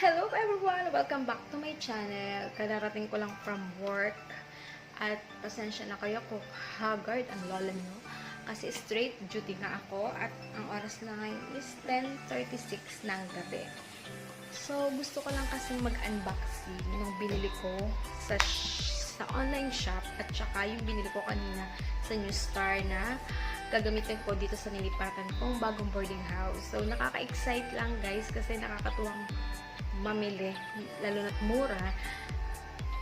Hello everyone! Welcome back to my channel. Kadarating ko lang from work. At pasensya na kayo kung haggard ang lola nyo. Kasi straight duty nga ako. At ang oras na ngayon is 10.36 ng gabi. So, gusto ko lang kasi mag-unboxing ng binili ko sa sa online shop at saka yung binili ko kanina sa New Star na gagamitin ko dito sa nilipatan kong bagong boarding house. So, nakaka-excite lang guys kasi nakakatuwang mamili, lalo na't mura,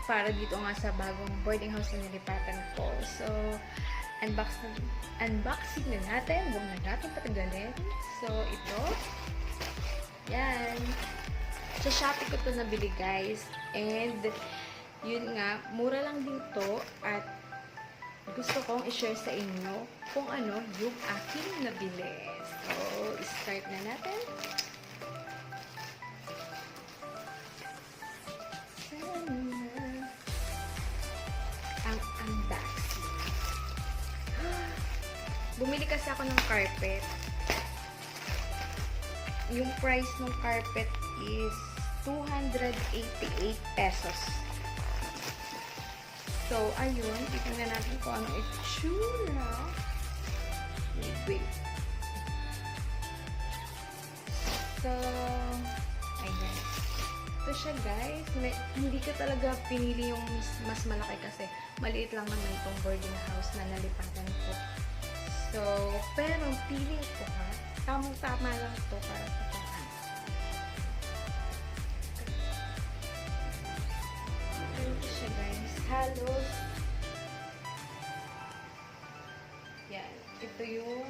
para dito nga sa bagong boarding house na nilipatan ko. So, unbox na, unboxing na natin. Huwag na natin patagalin. So, ito. Yan. Sa Shopee ko to nabili guys. And, yun nga, mura lang din to. At, gusto kong i-share sa inyo kung ano yung aking nabili. So, start na natin. ang unboxing. Bumili kasi ako ng carpet. Yung price ng carpet is 288 pesos. So, ayun. Tignan natin kung ano itsura. Wait, wait. So, ayan. Ito siya guys. May, hindi ko talaga pinili yung mas, mas malaki kasi maliit lang naman itong boarding house na nalipatan ko. So, pero feeling ko ha, tamang-tama lang to para sa Halos. Yan. Ito yung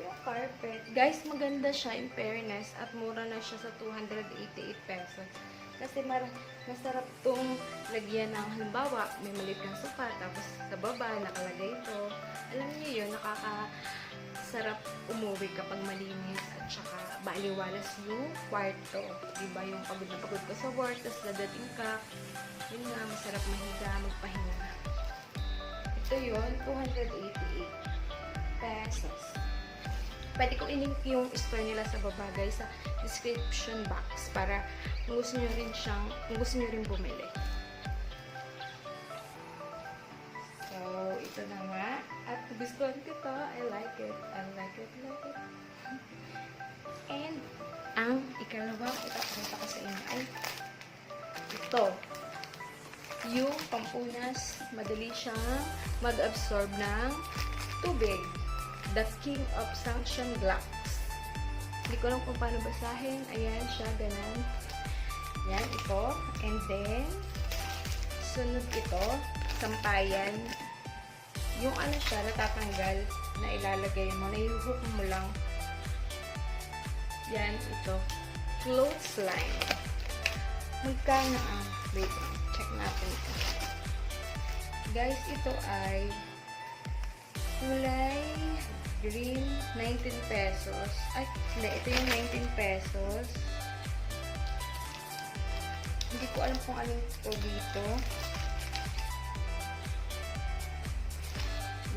yung carpet. Guys, maganda siya in fairness at mura na siya sa 288 pesos. Kasi mar masarap tong lagyan ng halimbawa, may maliit kang sofa, tapos sa baba, nakalagay ito. Alam niyo yun, nakakasarap umuwi kapag malinis at saka baliwalas yung kwarto. Diba yung pagod na pagod ka sa work, tapos dadating ka, yun nga, masarap mahiga, magpahinga. Ito yun, 288 pesos. Pwede kong i-link yung store nila sa baba guys sa description box para kung gusto nyo rin siyang, kung gusto nyo rin bumili. So, ito na nga. Gusto ko to. I like it. I like it, like it. And, ang ikalawa, ipapakita ko sa inyo ay ito. Yung pampunas, madali siyang mag-absorb ng tubig. The King of Sanction Glass. Hindi ko lang kung paano basahin. Ayan siya, ganun. Yan, ito. And then, sunod ito, sampayan. Yung ano siya, natatanggal na ilalagay mo, naihook mo lang. Yan, ito. Clothesline. Magkano ang, wait check natin ito. Guys, ito ay kulay green, 19 pesos. Ay, hindi, ito yung 19 pesos. Hindi ko alam kung anong ito dito.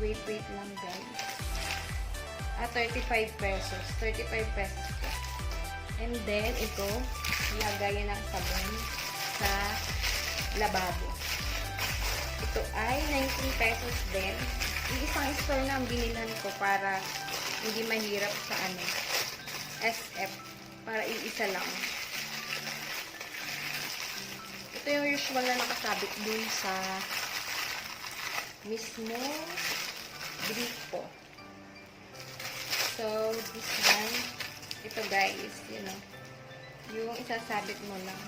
Wait, wait lang guys. Ah, 35 pesos. 35 pesos po. And then, ito, lagayan ng sabon sa lababo. Ito ay 19 pesos din. Yung isang store na ang binilhan ko para hindi mahirap sa ano, SF. Para iisa lang. Ito yung usual na nakasabit dun sa mismo gripo. So, this one, ito guys, you know, yung isasabit mo lang.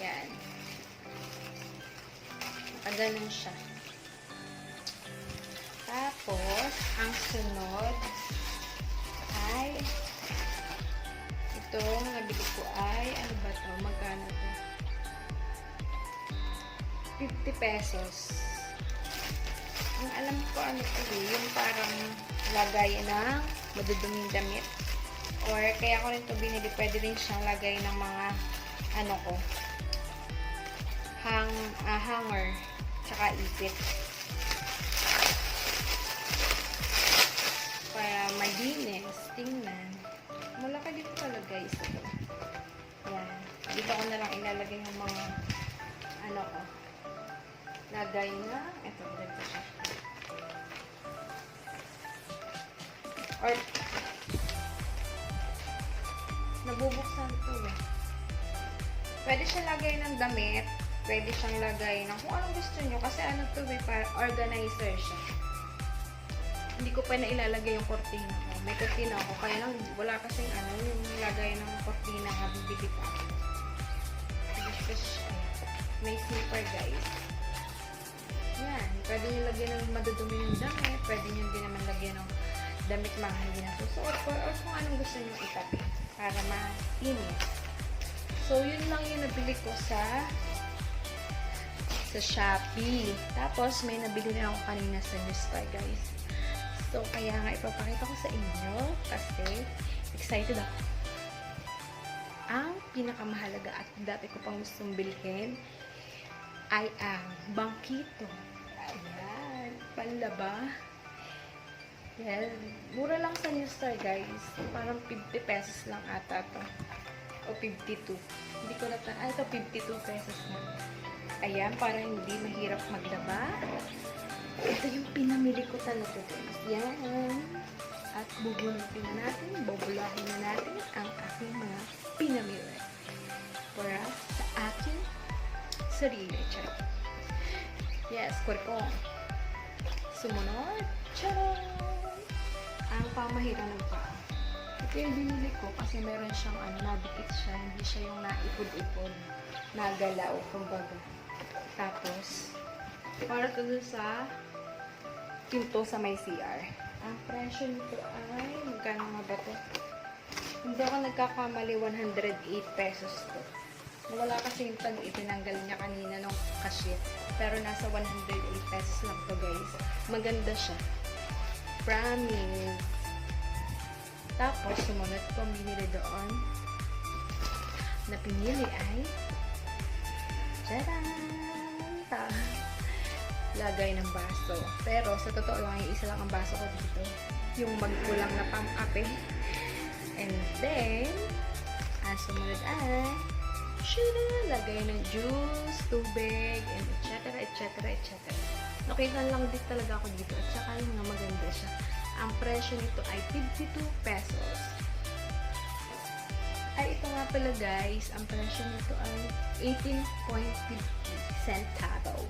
Yan. Nakaganon siya. Tapos, ang sunod ay itong nabili ko ay, ano ba to? Magkano to? 50 pesos. Ang alam ko ano ito eh, yung parang lagay ng maduduming damit. Or kaya ko rin ito binili, pwede rin siyang lagay ng mga ano ko, hang, uh, hanger, tsaka ipit. Para malinis, tingnan. Malaki dito talaga guys ito. Yan. Dito ko na lang ilalagay yung mga ano ko, ito, ganito siya. Or, nabubuksan to eh. Pwede siya lagay ng damit. Pwede siyang lagay ng kung anong gusto nyo. Kasi ano to eh, para organizer siya. Hindi ko pa na ilalagay yung kortina ko. May kortina ako. Kaya lang, wala kasing ano, yung lagay ng kortina nga bibili pa. Tapos, may slipper guys. Yan. Pwede nyo lagyan ng madudumi ng damit. Pwede nyo din naman lagyan ng damit mga hindi na susuot or, or kung anong gusto nyo itabi para mainit. So, yun lang yung nabili ko sa sa Shopee. Tapos, may nabili na ako kanina sa Newstar, guys. So, kaya nga ipapakita ko sa inyo kasi excited ako. Ang pinakamahalaga at dati ko pang gustong bilhin ay ang bangkito. Ayan, panlaba. Yan, mura lang sa New Star guys. Parang 50 pesos lang ata to. O 52. Hindi ko natan. Ah, ito 52 pesos na. Ayan, para hindi mahirap maglaba. Ito yung pinamili ko talaga guys. Yan. At bubunutin na natin, bubulahin na natin ang aking mga pinamili. Para sa aking sarili. Charot. Yes, kurkong. Sumunod. Charot! Ang pamahirap ng paa. Ito yung binili ko kasi meron siyang ano, nadikit siya. Hindi siya yung naipod-ipod. Nagalaw, kumbaga. Tapos, para to sa pinto sa may CR. Ang presyo nito ay, magkano nga ba to? Hindi ako nagkakamali, 108 pesos to. Wala kasi yung tag itinanggal niya kanina nung cashier. Pero nasa 108 pesos lang to guys. Maganda siya. Promise. Tapos, sumunod ko ang binili doon. Na pinili ay Tadaan! Ta lagay ng baso. Pero, sa totoo lang, yung isa lang ang baso ko dito. Yung magkulang na pang-ape. And then, ang sumunod ay Shada! Lagay ng juice, tubig, and etc. etc. etc. Nakita lang din talaga ako dito. At saka yung nga maganda siya. Ang presyo nito ay 52 pesos. Ay, ito nga pala guys. Ang presyo nito ay 18.50 centavo.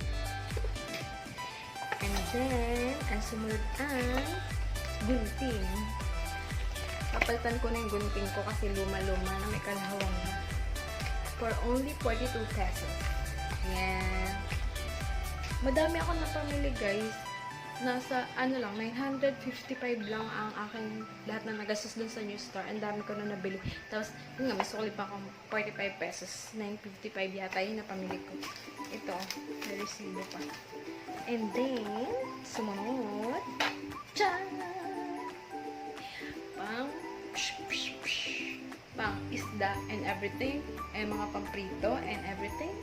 And then, ang sumunod ang gunting. Papalitan ko na yung gunting ko kasi luma-luma na may kalahawang. For only 42 pesos. Yan. Madami ako napamili guys. Nasa, ano lang, 955 lang ang aking lahat na nagastos dun sa new store. Ang dami ko na nabili. Tapos, yun nga, may sukli pa akong 45 pesos. 955 yata yung napamili ko. Ito, may resibo pa. And then, sumunod, tiyaan! Pang, psh, psh, psh, pang isda and everything. Eh, mga pamprito and everything.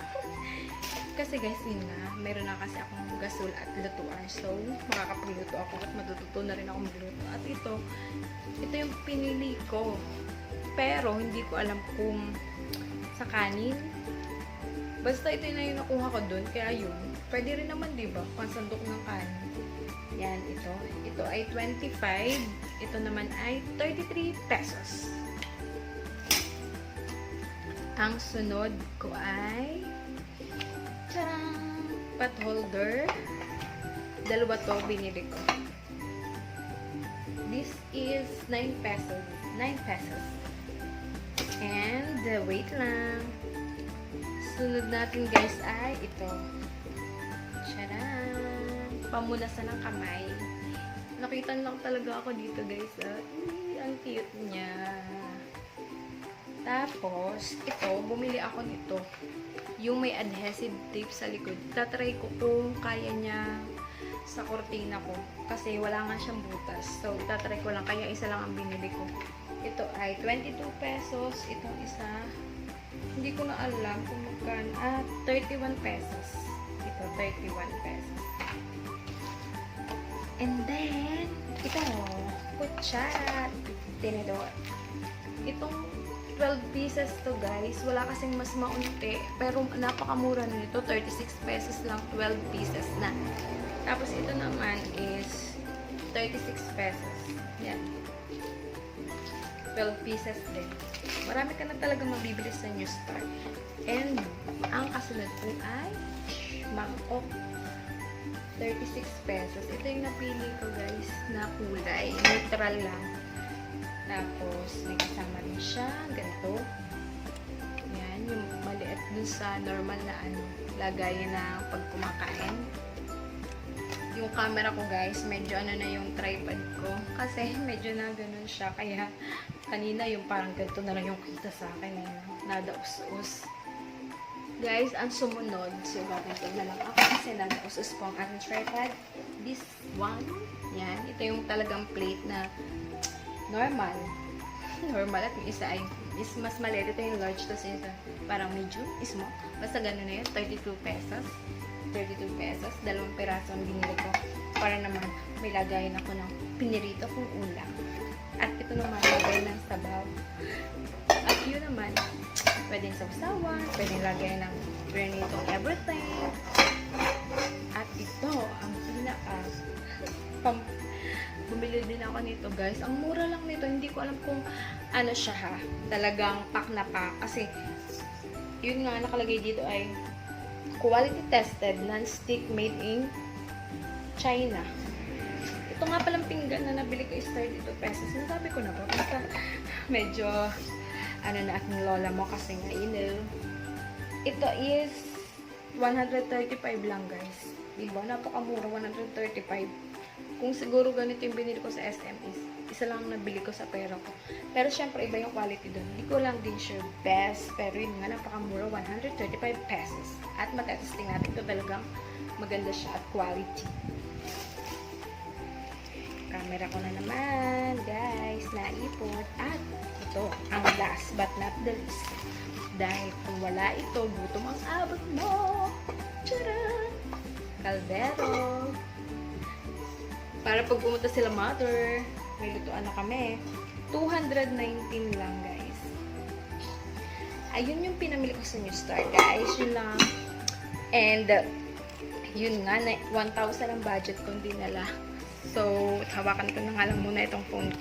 Kasi guys, yun nga, meron na kasi akong gasol at lutuan. So, makakapagluto ako at matututo na rin ako magluto. At ito, ito yung pinili ko. Pero, hindi ko alam kung sa kanin. Basta ito na yung nakuha ko dun. Kaya yun, pwede rin naman, di ba? Pansandok ng kanin. Yan, ito. Ito ay 25. Ito naman ay 33 pesos. Ang sunod ko ay! Pot holder. Dalawa to binili ko. This is 9 pesos. 9 pesos. And, uh, wait lang. Sunod natin guys ay ito. Tadaan! Pamunasan ng kamay. Nakita lang talaga ako dito guys. Ah. Ay, ang cute niya. Tapos, ito, bumili ako nito. Yung may adhesive tape sa likod. Tatry ko kung kaya niya sa kortina ko. Kasi wala nga siyang butas. So, tatry ko lang. Kaya isa lang ang binili ko. Ito ay 22 pesos. Itong isa, hindi ko na alam kung magkano. Ah, 31 pesos. Ito, 31 pesos. And then, ito, kutsara, tinidor. Itong 12 pieces to guys. Wala kasing mas maunti. Pero napakamura na nito. 36 pesos lang. 12 pieces na. Tapos ito naman is 36 pesos. Yan. 12 pieces din. Marami ka na talaga mabibili sa New Star. And ang kasunod po ay mangkok. 36 pesos. Ito yung napili ko guys na kulay. Neutral lang. Tapos may kasama rin siya. Ganito. Yan. Yung maliit dun sa normal na ano, lagay na pag kumakain. Yung camera ko guys, medyo ano na yung tripod ko. Kasi medyo na ganun siya. Kaya kanina yung parang ganito na lang yung kita sa akin. Eh. Nadaus-us. Guys, ang sumunod, sugatin ko na lang ako kasi nadaus-us po ang aking tripod. This one, yan. Ito yung talagang plate na normal. normal at yung isa ay is mas maliit. Ito yung large, tapos yung isa parang medium, small. Basta ganun na yun, 32 pesos. 32 pesos. Dalawang peraso ang binili ko. Para naman may lagayin ako ng pinirito kong ulam. At ito naman, lagay ng sabaw. At yun naman, pwedeng sausawan, pwedeng lagay ng granitong everything. At ito, ang pinaka pam bumili din ako nito guys. Ang mura lang nito. Hindi ko alam kung ano siya ha. Talagang pack na pack. Kasi, yun nga nakalagay dito ay quality tested, non-stick, made in China. Ito nga palang pinggan na nabili ko is 32 pesos. Nasabi ko na ba? Basta medyo ano na aking lola mo kasi nga, know. Ito is 135 lang guys. Diba? Napakamura, 135. Kung siguro ganito yung binili ko sa SM is isa lang ang nabili ko sa pera ko. Pero syempre iba yung quality doon. Hindi ko lang din sure best. Pero yun nga, napakamura, 135 pesos. At matetesting natin ito talagang maganda siya at quality. Camera ko na naman, guys, naipot. At ito, ang last but not the least. Dahil kung wala ito, gutom ang abot mo. Tcharan! Caldero. Para pag pumunta sila mother, may lutuan na kami. 219 lang, guys. Ayun yung pinamili ko sa New Star, guys. Yun lang. And, yun nga, na 1,000 ang budget kong dinala. So, hawakan ko na nga lang muna itong phone.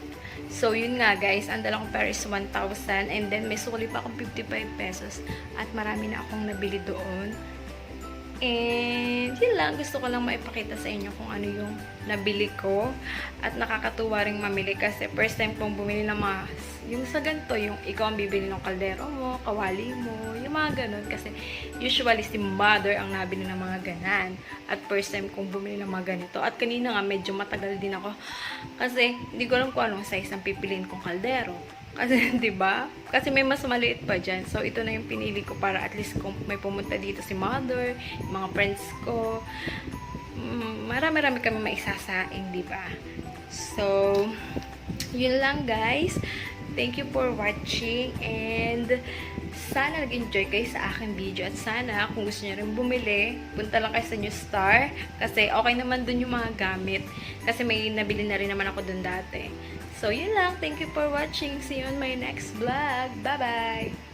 So, yun nga guys, ang dala kong pera is 1,000 and then may sukli pa akong 55 pesos at marami na akong nabili doon. And, yun lang, gusto ko lang maipakita sa inyo kung ano yung nabili ko. At nakakatuwa ring mamili kasi first time kong bumili ng mga, yung sa ganito, yung ikaw ang bibili ng kaldero mo, kawali mo, yung mga ganun. Kasi usually si mother ang nabili ng mga ganan. At first time kong bumili ng mga ganito. At kanina nga medyo matagal din ako. Kasi hindi ko alam kung anong size ang pipiliin kong kaldero. Kasi, di ba? Kasi may mas maliit pa dyan. So, ito na yung pinili ko para at least kung may pumunta dito si mother, mga friends ko, mm, marami-rami kami maisasaing, di ba? So, yun lang guys. Thank you for watching and sana nag-enjoy kayo sa aking video at sana kung gusto niyo rin bumili, punta lang kayo sa New Star kasi okay naman dun yung mga gamit kasi may nabili na rin naman ako dun dati. So, yun lang. Thank you for watching. See you on my next vlog. Bye-bye!